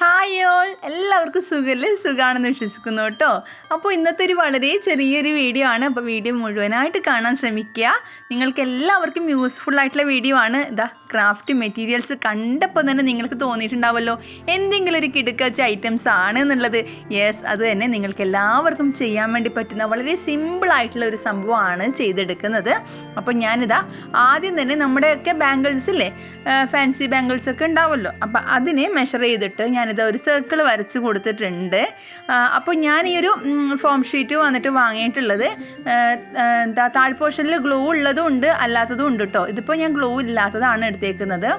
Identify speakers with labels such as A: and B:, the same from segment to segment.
A: Hi all എല്ലാവർക്കും സുഖമല്ലേ സുഖമാണെന്ന് വിശ്വസിക്കുന്നു കേട്ടോ. അപ്പോൾ ഇന്നത്തെ ഒരു വളരെ ചെറിയൊരു വീഡിയോ ആണ്. അപ്പോൾ വീഡിയോ മുഴുവനായിട്ട് കാണാൻ ശ്രമിക്കുക. നിങ്ങൾക്ക് എല്ലാവർക്കും യൂസ്ഫുൾ ആയിട്ടുള്ള വീഡിയോ ആണ്. ഇതാ ക്രാഫ്റ്റ് മെറ്റീരിയൽസ് കണ്ടപ്പോൾ തന്നെ നിങ്ങൾക്ക് തോന്നിയിട്ടുണ്ടാവുമല്ലോ. എന്തെങ്കിലും ഒരു കിടുക്കച്ച ഐറ്റംസ് ആണ് എന്നുള്ളത്. യെസ് അത് തന്നെ നിങ്ങൾക്ക് എല്ലാവർക്കും ചെയ്യാൻ വേണ്ടി പറ്റുന്ന വളരെ സിമ്പിൾ ആയിട്ടുള്ള ഒരു സംഭവമാണ് ചെയ്തെടുക്കുന്നത്. അപ്പോൾ ഞാനിതാ ആദ്യം തന്നെ നമ്മുടെയൊക്കെ ബാംഗിൾസ് ഇല്ലേ ഫാൻസി ബാംഗിൾസ് ഒക്കെ ഉണ്ടാവുമല്ലോ. അപ്പോൾ അതിനെ മെഷർ ചെയ്തിട്ട് ഞാനിത് ഒരു സർക്കിൾ വരച്ച് കൊടുത്തിട്ടുണ്ട്. അപ്പോൾ ഞാൻ ഈ ഒരു ഫോം ഷീറ്റ് വന്നിട്ട് വാങ്ങിയിട്ടുള്ളത് എന്താ താഴ്പോർഷനിൽ ഗ്ലൂ ഉള്ളതും ഉണ്ട് അല്ലാത്തതും ഉണ്ട് കേട്ടോ ഇതിപ്പോൾ ഞാൻ ഗ്ലൂ ഇല്ലാത്തതാണ് എടുത്തേക്കുന്നത്.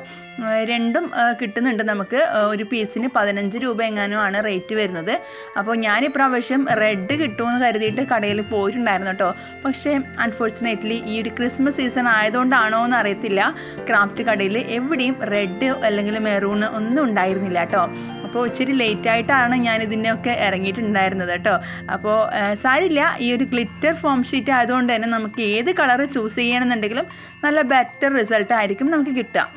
A: രണ്ടും കിട്ടുന്നുണ്ട് നമുക്ക്. ഒരു പീസിന് പതിനഞ്ച് രൂപ എങ്ങാനും ആണ് റേറ്റ് വരുന്നത്. അപ്പോൾ ഞാൻ ഇപ്രാവശ്യം റെഡ് കിട്ടുമെന്ന് കരുതിയിട്ട് കടയിൽ പോയിട്ടുണ്ടായിരുന്നു കേട്ടോ. പക്ഷേ അൺഫോർച്ചുനേറ്റ്ലി ഈ ഒരു ക്രിസ്മസ് സീസൺ ആയതുകൊണ്ടാണോ എന്ന് അറിയത്തില്ല. ക്രാഫ്റ്റ് കടയിൽ എവിടെയും റെഡ് അല്ലെങ്കിൽ മെറൂൺ ഒന്നും ഉണ്ടായിരുന്നില്ല കേട്ടോ. അപ്പോൾ ഇച്ചിരി ലേറ്റായിട്ടാണ് ഞാൻ ഇതിന്റെയൊക്കെ ഇറങ്ങിയിട്ടുണ്ടായിരുന്നത് കേട്ടോ. അപ്പോൾ സാരില്ല ഈ ഒരു ഗ്ലിറ്റർ ഫോം ഷീറ്റ് ആയതുകൊണ്ട് തന്നെ നമുക്ക് ഏത് കളർ ചൂസ് ചെയ്യണമെന്നുണ്ടെങ്കിലും നല്ല ബെറ്റർ റിസൾട്ട് ആയിരിക്കും നമുക്ക് കിട്ടുക.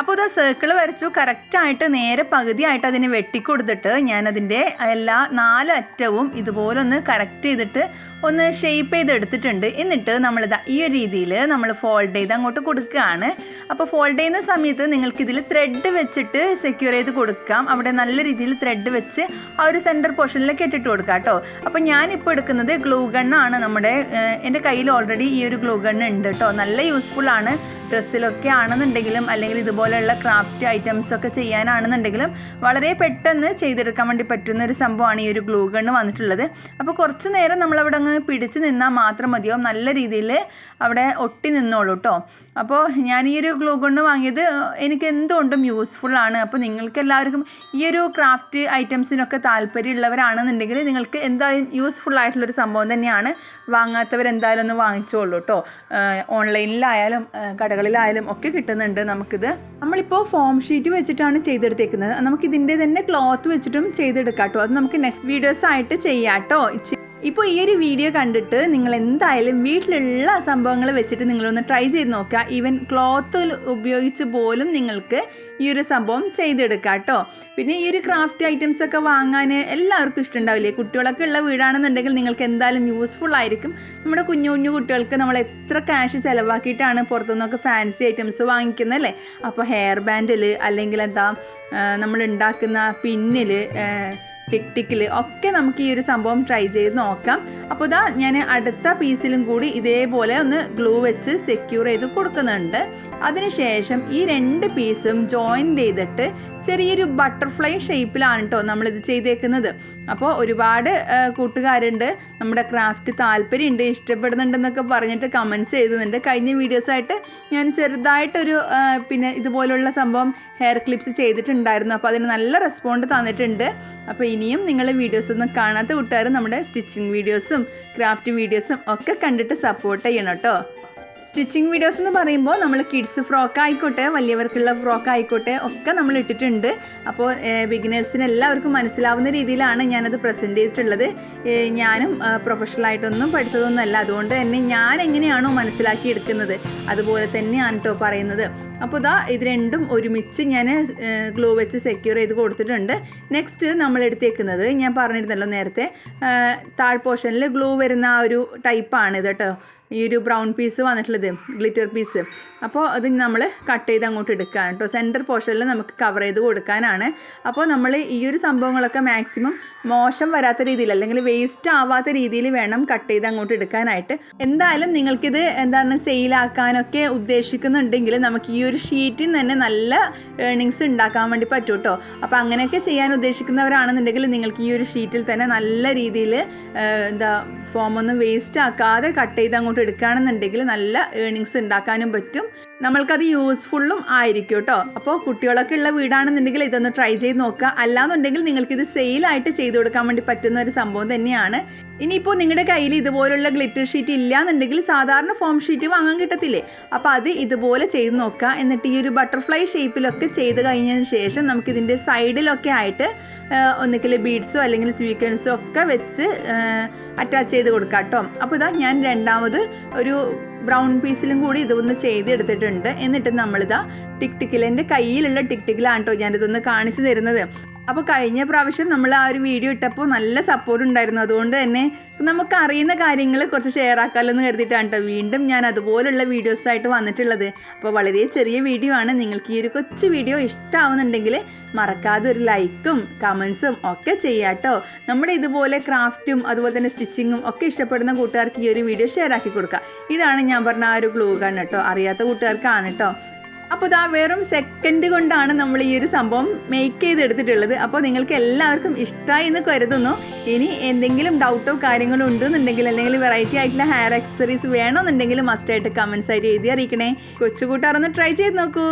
A: അപ്പോൾ ഇതാ സർക്കിൾ വരച്ചു. കറക്റ്റായിട്ട് നേരെ പകുതിയായിട്ട് അതിനെ വെട്ടിക്കൊടുത്തിട്ട് ഞാനതിന്റെ എല്ലാ നാല് അറ്റവും ഇതുപോലെ ഒന്ന് കറക്റ്റ് ചെയ്തിട്ട് ഒന്ന് ഷേപ്പ് ചെയ്ത് എടുത്തിട്ടുണ്ട് എന്നിട്ട് നമ്മളിതാ ഈ ഒരു രീതിയിൽ നമ്മൾ ഫോൾഡ് ചെയ്ത് അങ്ങോട്ട് കൊടുക്കുകയാണ്. അപ്പോൾ ഫോൾഡ് ചെയ്യുന്ന സമയത്ത് നിങ്ങൾക്ക് ഇതിൽ ത്രെഡ് വെച്ചിട്ട് സെക്യൂർ ചെയ്ത് കൊടുക്കാം. അവിടെ നല്ല രീതിയിൽ ത്രെഡ് വെച്ച് ആ ഒരു സെന്റർ പോർഷനിലേക്ക് ഇട്ടിട്ട് കൊടുക്കാം കേട്ടോ. അപ്പോൾ ഞാനിപ്പോൾ എടുക്കുന്നത് ഗ്ലൂ ഗണ്ണാണ് നമ്മുടെ എന്റെ കയ്യിൽ ഓൾറെഡി ഈ ഒരു ഗ്ലൂ ഗണ്ണ് ഉണ്ട് കേട്ടോ. നല്ല യൂസ്ഫുൾ ആണ്. ഡ്രസ്സിലൊക്കെ ആണെന്നുണ്ടെങ്കിലും അല്ലെങ്കിൽ ഇതുപോലെയുള്ള ക്രാഫ്റ്റ് ഐറ്റംസ് ഒക്കെ ചെയ്യാനാണെന്നുണ്ടെങ്കിലും വളരെ പെട്ടെന്ന് ചെയ്തെടുക്കാൻ വേണ്ടി പറ്റുന്ന ഒരു സംഭവമാണ് ഈ ഒരു ഗ്ലൂ ഗണ്ണ് വന്നിട്ടുള്ളത്. അപ്പോൾ കുറച്ച് നേരം നമ്മളവിടെ അങ്ങ് പിടിച്ച് നിന്നാൽ മാത്രം മതിയോ? നല്ല രീതിയിൽ അവിടെ ഒട്ടി നിന്നോളൂ കേട്ടോ. അപ്പോൾ ഞാൻ ഈ ഒരു ഗ്ലൂ ഗണ്ണ് വാങ്ങിയത് എനിക്ക് എന്തുകൊണ്ടും യൂസ്ഫുൾ ആണ്. അപ്പോൾ നിങ്ങൾക്ക് എല്ലാവർക്കും ഈ ഒരു ക്രാഫ്റ്റ് ഐറ്റംസിനൊക്കെ താല്പര്യമുള്ളവരാണെന്നുണ്ടെങ്കിൽ നിങ്ങൾക്ക് എന്തായാലും യൂസ്ഫുൾ ആയിട്ടുള്ളൊരു സംഭവം തന്നെയാണ്. വാങ്ങാത്തവർ എന്തായാലും ഒന്ന് വാങ്ങിച്ചോളൂ കേട്ടോ ഓൺലൈനിലായാലും കടകളിലായാലും ഒക്കെ കിട്ടുന്നുണ്ട് നമുക്കിത്. നമ്മളിപ്പോൾ ഫോം ഷീറ്റ് വെച്ചിട്ടാണ് ചെയ്തെടുത്തേക്കുന്നത്. നമുക്കിതിന്റെ തന്നെ ക്ലോത്ത് വെച്ചിട്ടും ചെയ്തെടുക്കാം കേട്ടോ അത് നമുക്ക് നെക്സ്റ്റ് വീഡിയോസ് ആയിട്ട് ചെയ്യാം കേട്ടോ ഇപ്പോൾ ഈ ഒരു വീഡിയോ കണ്ടിട്ട് നിങ്ങൾ എന്തായാലും വീട്ടിലുള്ള സംഭവങ്ങൾ വെച്ചിട്ട് നിങ്ങളൊന്ന് ട്രൈ ചെയ്ത് നോക്കുക. ഈവൻ ക്ലോത്ത് ഉപയോഗിച്ച് പോലും നിങ്ങൾക്ക് ഈ ഒരു സംഭവം ചെയ്തെടുക്കാം കേട്ടോ പിന്നെ ഈ ഒരു ക്രാഫ്റ്റ് ഐറ്റംസ് ഒക്കെ വാങ്ങാൻ എല്ലാവർക്കും ഇഷ്ടമുണ്ടാവില്ലേ കുട്ടികളൊക്കെ ഉള്ള വീടാണെന്നുണ്ടെങ്കിൽ നിങ്ങൾക്ക് എന്തായാലും യൂസ്ഫുൾ ആയിരിക്കും. നമ്മുടെ കുഞ്ഞു കുഞ്ഞു കുട്ടികൾക്ക് നമ്മൾ എത്ര ക്യാഷ് ചിലവാക്കിയിട്ടാണ് പുറത്തുനിന്നൊക്കെ ഫാൻസി ഐറ്റംസ് വാങ്ങിക്കുന്നത് അല്ലേ? അപ്പോൾ ഹെയർ ബാൻഡിൽ അല്ലെങ്കിൽ എന്താ നമ്മൾ ഉണ്ടാക്കുന്ന പിന്നിൽ ടിക് ടിക്കിൽ ഒക്കെ നമുക്ക് ഈ ഒരു സംഭവം ട്രൈ ചെയ്ത് നോക്കാം. അപ്പോൾ ഇതാ ഞാൻ അടുത്ത പീസിലും കൂടി ഇതേപോലെ ഒന്ന് ഗ്ലൂ വെച്ച് സെക്യൂർ ചെയ്ത് കൊടുക്കുന്നുണ്ട്. അതിനുശേഷം ഈ രണ്ട് പീസും ജോയിന്റ് ചെയ്തിട്ട് ചെറിയൊരു ബട്ടർഫ്ലൈ ഷേപ്പിലാണ് കേട്ടോ നമ്മളിത് ചെയ്തേക്കുന്നത്. അപ്പോൾ ഒരുപാട് കൂട്ടുകാരുണ്ട്. നമ്മുടെ ക്രാഫ്റ്റ് താല്പര്യമുണ്ട് ഇഷ്ടപ്പെടുന്നുണ്ടെന്നൊക്കെ പറഞ്ഞിട്ട് കമൻസ് എഴുതുന്നുണ്ട്. കഴിഞ്ഞ വീഡിയോസായിട്ട് ഞാൻ ചെറുതായിട്ടൊരു പിന്നെ ഇതുപോലുള്ള സംഭവം ഹെയർ ക്ലിപ്സ് ചെയ്തിട്ടുണ്ടായിരുന്നു. അപ്പോൾ അതിന് നല്ല റെസ്പോണ്ട് തന്നിട്ടുണ്ട്. അപ്പോൾ ഇനിയും നിങ്ങളുടെ വീഡിയോസ് ഒന്നും കാണാത്ത കൂട്ടുകാർ നമ്മുടെ സ്റ്റിച്ചിങ് വീഡിയോസും ക്രാഫ്റ്റ് വീഡിയോസും ഒക്കെ കണ്ടിട്ട് സപ്പോർട്ട് ചെയ്യണം കേട്ടോ സ്റ്റിച്ചിങ് വീഡിയോസ് എന്ന് പറയുമ്പോൾ നമ്മൾ കിഡ്സ് ഫ്രോക്ക് ആയിക്കോട്ടെ വലിയവർക്കുള്ള ഫ്രോക്ക് ആയിക്കോട്ടെ ഒക്കെ നമ്മൾ ഇട്ടിട്ടുണ്ട്. അപ്പോൾ ബിഗിനേഴ്സിന് എല്ലാവർക്കും മനസ്സിലാവുന്ന രീതിയിലാണ് ഞാനത് പ്രസന്റ് ചെയ്തിട്ടുള്ളത്. ഞാനും പ്രൊഫഷണൽ ആയിട്ടൊന്നും പഠിച്ചതൊന്നുമല്ല. അതുകൊണ്ട് തന്നെ ഞാൻ എങ്ങനെയാണോ മനസ്സിലാക്കി എടുക്കുന്നത്. അതുപോലെ തന്നെയാണ് കേട്ടോ പറയുന്നത്. അപ്പോൾ ഇതാ ഇത് രണ്ടും ഒരുമിച്ച് ഞാൻ ഗ്ലൂ വെച്ച് സെക്യൂർ ചെയ്ത് കൊടുത്തിട്ടുണ്ട്. നെക്സ്റ്റ് നമ്മൾ എടുത്തേക്കുന്നത് ഞാൻ പറഞ്ഞിരുന്നല്ലോ നേരത്തെ താഴ് പോർഷനിൽ ഗ്ലൂ വരുന്ന ആ ഒരു ടൈപ്പാണ് ഇത് കേട്ടോ ഈ ഒരു ബ്രൗൺ പീസ് വന്നിട്ടുള്ളത് ഗ്ലിറ്റർ പീസ് അപ്പോൾ അത് നമ്മൾ കട്ട് ചെയ്ത് അങ്ങോട്ട് എടുക്കുകയാണ് കേട്ടോ സെന്റർ പോർഷനിൽ നമുക്ക് കവർ ചെയ്ത് കൊടുക്കാനാണ്. അപ്പോൾ നമ്മൾ ഈ ഒരു സംഭവങ്ങളൊക്കെ മാക്സിമം മോശം വരാത്ത രീതിയിൽ അല്ലെങ്കിൽ വേസ്റ്റ് ആവാത്ത രീതിയിൽ വേണം കട്ട് ചെയ്ത് അങ്ങോട്ട് എടുക്കാനായിട്ട്. എന്തായാലും നിങ്ങൾക്കിത് എന്താണ് സെയിലാക്കാനൊക്കെ ഉദ്ദേശിക്കുന്നുണ്ടെങ്കിൽ നമുക്ക് ഈ ഒരു ഷീറ്റിൽ തന്നെ നല്ല ഏണിങ്സ് ഉണ്ടാക്കാൻ വേണ്ടി പറ്റും കേട്ടോ അപ്പോൾ അങ്ങനെയൊക്കെ ചെയ്യാൻ ഉദ്ദേശിക്കുന്നവരാണെന്നുണ്ടെങ്കിൽ നിങ്ങൾക്ക് ഈ ഒരു ഷീറ്റിൽ തന്നെ നല്ല രീതിയിൽ എന്താ ഫോമൊന്നും വേസ്റ്റ് ആക്കാതെ കട്ട് ചെയ്ത് അങ്ങോട്ട് എടുക്കുകയാണെന്നുണ്ടെങ്കിൽ നല്ല ഏണിങ്സ് ഉണ്ടാക്കാനും പറ്റും. നമ്മൾക്കത് യൂസ്ഫുള്ളും ആയിരിക്കും കേട്ടോ. അപ്പോൾ കുട്ടികളൊക്കെ ഉള്ള വീടാണെന്നുണ്ടെങ്കിൽ ഇതൊന്ന് ട്രൈ ചെയ്ത് നോക്കുക. അല്ലാന്നുണ്ടെങ്കിൽ നിങ്ങൾക്കിത് സെയിലായിട്ട് ചെയ്ത് കൊടുക്കാൻ വേണ്ടി പറ്റുന്ന ഒരു സംഭവം തന്നെയാണ്. ഇനിയിപ്പോൾ നിങ്ങളുടെ കയ്യിൽ ഇതുപോലുള്ള ഗ്ലിറ്റർ ഷീറ്റ് ഇല്ല എന്നുണ്ടെങ്കിൽ സാധാരണ ഫോം ഷീറ്റ് വാങ്ങാൻ കിട്ടത്തില്ലേ? അപ്പോൾ അത് ഇതുപോലെ ചെയ്ത് നോക്കുക എന്നിട്ട് ഈ ഒരു ബട്ടർഫ്ലൈ ഷേപ്പിലൊക്കെ ചെയ്ത് കഴിഞ്ഞതിന് ശേഷം നമുക്കിതിന്റെ സൈഡിലൊക്കെ ആയിട്ട് ഒന്നുകിൽ ബീഡ്സോ അല്ലെങ്കിൽ സ്വീക്വൻസോ ഒക്കെ വെച്ച് അറ്റാച്ച് ചെയ്ത് കൊടുക്കാം കേട്ടോ അപ്പോൾ ഇതാ ഞാൻ രണ്ടാമത് ഒരു ബ്രൗൺ പീസിലും കൂടി ഇതൊന്ന് ചെയ്തെടുത്തിട്ടുണ്ട്. എന്നിട്ട് നമ്മളിതാ ടിക് ടിക്കിൽ എന്റെ കയ്യിലുള്ള ടിക് ടിക്കിലാണ് കേട്ടോ ഞാനിതൊന്ന് കാണിച്ചു തരുന്നത്. അപ്പോൾ കഴിഞ്ഞ പ്രാവശ്യം നമ്മൾ ആ ഒരു വീഡിയോ ഇട്ടപ്പോൾ നല്ല സപ്പോർട്ട് ഉണ്ടായിരുന്നു. അതുകൊണ്ട് തന്നെ നമുക്ക് അറിയുന്ന കാര്യങ്ങൾ കുറച്ച് ഷെയർ ആക്കാമല്ലോ എന്ന് കരുതിയിട്ടാണ് കേട്ടോ വീണ്ടും ഞാൻ അതുപോലുള്ള വീഡിയോസായിട്ട് വന്നിട്ടുള്ളത്. അപ്പോൾ വളരെ ചെറിയ വീഡിയോ ആണ്. നിങ്ങൾക്ക് ഈ ഒരു കൊച്ചു വീഡിയോ ഇഷ്ടമാവുന്നുണ്ടെങ്കിൽ മറക്കാതെ ഒരു ലൈക്കും കമൻസും ഒക്കെ ചെയ്യാം കേട്ടോ നമ്മുടെ ഇതുപോലെ ക്രാഫ്റ്റും അതുപോലെ തന്നെ സ്റ്റിച്ചിങ്ങും ഒക്കെ ഇഷ്ടപ്പെടുന്ന കൂട്ടുകാർക്ക് ഈ ഒരു വീഡിയോ ഷെയർ ആക്കി കൊടുക്കുക ഇതാണ് ഞാൻ പറഞ്ഞ ആ ഒരു ഗ്ലൂ ഗൺ കേട്ടോ അറിയാത്ത കൂട്ടുകാർക്കാണ് കേട്ടോ അപ്പോൾ ഇതാ വെറും സെക്കൻഡ് കൊണ്ടാണ് നമ്മൾ ഈ ഒരു സംഭവം മേക്ക് ചെയ്തെടുത്തിട്ടുള്ളത്. അപ്പോൾ നിങ്ങൾക്ക് എല്ലാവർക്കും ഇഷ്ടമായി എന്ന് കരുതുന്നു. ഇനി എന്തെങ്കിലും ഡൗട്ടോ കാര്യങ്ങളോ ഉണ്ടെന്നുണ്ടെങ്കിൽ അല്ലെങ്കിൽ വെറൈറ്റി ആയിട്ടുള്ള ഹെയർ അക്സസറീസ് വേണമെന്നുണ്ടെങ്കിൽ മസ്റ്റായിട്ട് കമൻസ് ആയിട്ട് എഴുതി അറിയിക്കണേ. കൊച്ചുകൂട്ടാറൊന്ന് ട്രൈ ചെയ്ത് നോക്കൂ.